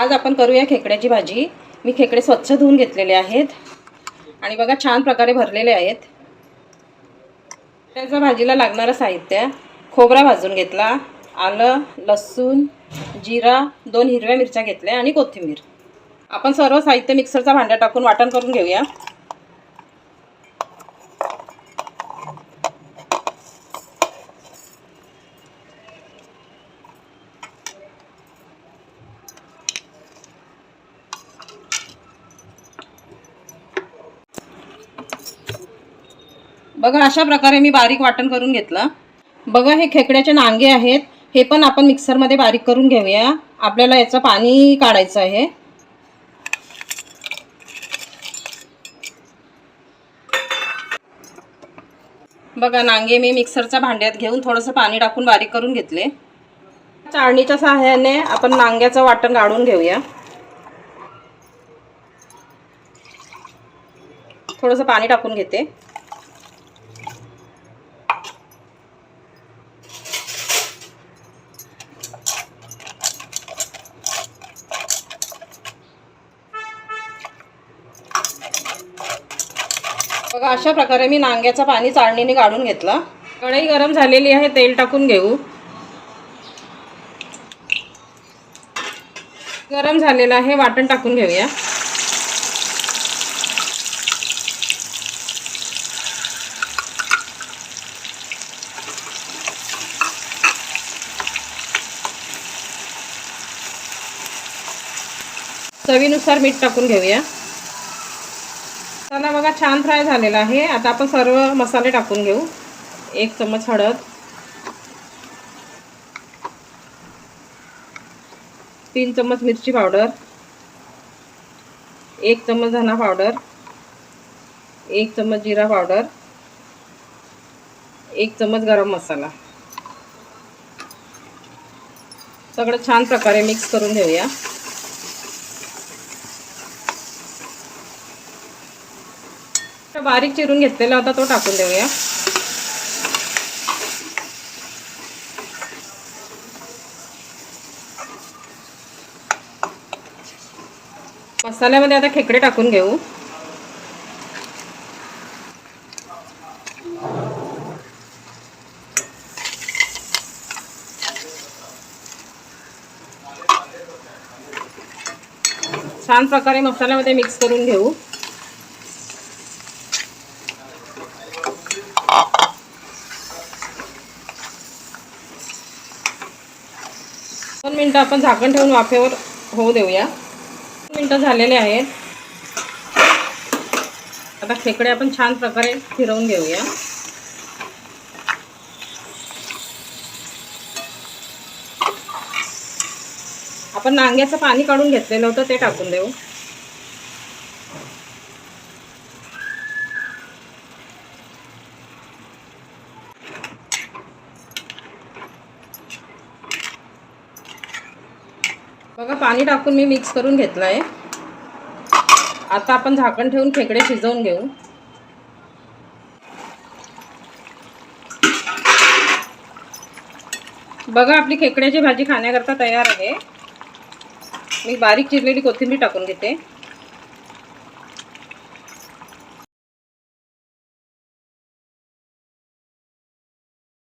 आज आपण करूया खेकड्याची भाजी. मी खेकडे स्वच्छ धुवून घेतलेले आहेत. आणि बघा छान प्रकारे भरलेले आहेत. त्याच्या भाजीला लागणारं साहित्य खोबरा भाजून घेतला आलं लसूण जिरा दोन हिरव्या मिरच्या घेतल्या आणि कोथिंबीर. आपण सर्व साहित्य मिक्सरचा भांड्या टाकून वाटण करून घेऊया. बघा अशा प्रकारे मी बारीक वाटण करून घेतलं. बघा हे खेकड्याचे नांगे आहेत. हे पण आपण मिक्सरमध्ये बारीक करून घेऊया. आपल्याला याचं पाणी काढायचं आहे. बघा नांगे मी मिक्सरच्या भांड्यात घेऊन थोडंसं पाणी टाकून बारीक करून घेतले. चाळणीच्या सहाय्याने आपण नांग्याचं वाटण काढून घेऊया. थोडंसं पाणी टाकून घेते. बघा अशा प्रकारे मी नांग्याचं पाणी चाळणीने काढून घेतलं. कढई गरम झालेली आहे तेल टाकून घेऊ. गरम झालेलं आहे वाटण टाकून घेऊया. चवीनुसार मीठ टाकून घेऊया. मसाला बघा छान फ्राय झालेला आहे. आता आपण सर्व मसाले टाकून घेऊ. एक चमच हळद. तीन चमच मिरची पावडर. एक चमच धना पावडर. एक चमच जिरा पावडर. एक चमच गरम मसाला. सगळं छान प्रकारे मिक्स करून घेऊया. बारीक चिरून घेतलेला होता तो टाकून देऊया. मसाल्यामध्ये आता खेकडे टाकून घेऊ. छान प्रकारे मसाल्यामध्ये मिक्स करून घेऊ. दोन मिनटं आपण झाकण ठेवून वाफेवर होऊ देऊया. दोन मिनटं झालेले आहेत. आता खेकडे आपण छान प्रकारे फिरवून घेऊया. आपण नांग्याचं पाणी काढून घेतलेलं होतं ते टाकून देऊ. बघा पाणी टाकून मी मिक्स करून घेतलं आहे आता आपण झाकण ठेवून खेकडे शिजवून घेऊ. बघा आपली खेकड्याची भाजी खाण्याकरता तयार आहे. मी बारीक चिरलेली कोथिंबीर टाकून घेते.